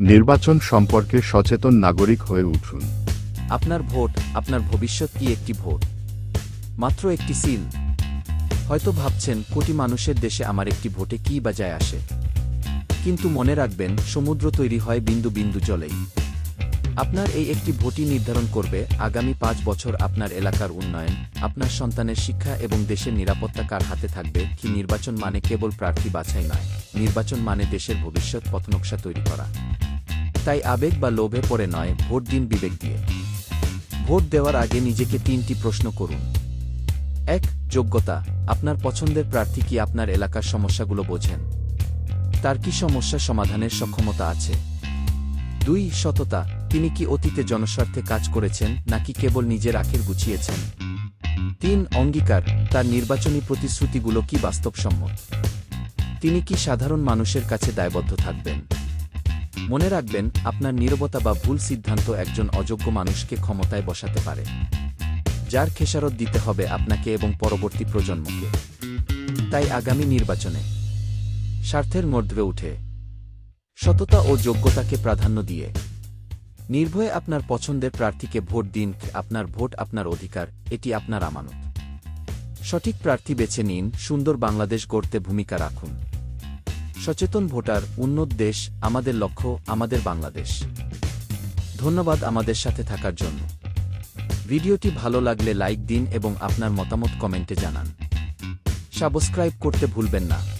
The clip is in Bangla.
নির্বাচন সম্পর্কে সচেতন নাগরিক হয়ে উঠুন। আপনার ভোট, আপনার ভবিষ্যৎ কি একটি ভোট? মাত্র একটি সিল। হয়তো ভাবছেন, কোটি মানুষের দেশে আমার একটি ভোটে কি বা যায় আসে। কিন্তু মনে রাখবেন, সমুদ্র তৈরি হয় বিন্দু বিন্দু জলেই। আপনার এই একটি ভোটই নির্ধারণ করবে, আগামী পাঁচ বছর আপনার এলাকার উন্নয়ন, আপনার সন্তানের শিক্ষা এবং দেশের নিরাপত্তা কার হাতে থাকবে, কি নির্বাচন মানে কেবল প্রার্থী বাছাই নয়, নির্বাচন মানে দেশের ভবিষ্যৎ পথনকশা তৈরি করা। তাই আবেগ বা লোভে পড়ে নয়, ভোট দিন বিবেক দিয়ে। ভোট দেওয়ার আগে নিজেকে তিনটি প্রশ্ন করুন। এক, যোগ্যতা, আপনার পছন্দের প্রার্থী কি আপনার এলাকার সমস্যাগুলো বোঝেন? তার কি সমস্যা সমাধানের সক্ষমতা আছে? দুই, সততা তিনি কি অতীতে জনস্বার্থে কাজ করেছেন, নাকি কেবল নিজের আখের গুছিয়েছেন? তিন, অঙ্গীকার, তার নির্বাচনী প্রতিশ্রুতিগুলো কি বাস্তবসম্মত? তিনি কি সাধারণ মানুষের কাছে দায়বদ্ধ থাকবেন? মনে রাখবেন, আপনার নীরবতা বা ভুল সিদ্ধান্ত একজন অযোগ্য মানুষকে ক্ষমতায় বসাতে পারে। যার খেসারত দিতে হবে আপনাকে এবং পরবর্তী প্রজন্মকে। তাই আগামী নির্বাচনে স্বার্থের মধ্যে উঠে। সততা ও যোগ্যতাকে প্রাধান্য দিয়ে। নির্ভয়ে আপনার পছন্দের প্রার্থীকে ভোট দিন, আপনার ভোট আপনার অধিকার, এটি আপনার আমানত। সঠিক প্রার্থী বেছে নিন, সুন্দর বাংলাদেশ গড়তে ভূমিকা রাখুন। সচেতন ভোটার, উন্নত দেশ, আমাদের লক্ষ্য, আমাদের বাংলাদেশ। ধন্যবাদ আমাদের সাথে থাকার জন্য। ভিডিওটি ভালো লাগলে লাইক দিন এবং আপনার মতামত কমেন্টে জানান। সাবস্ক্রাইব করতে ভুলবেন না।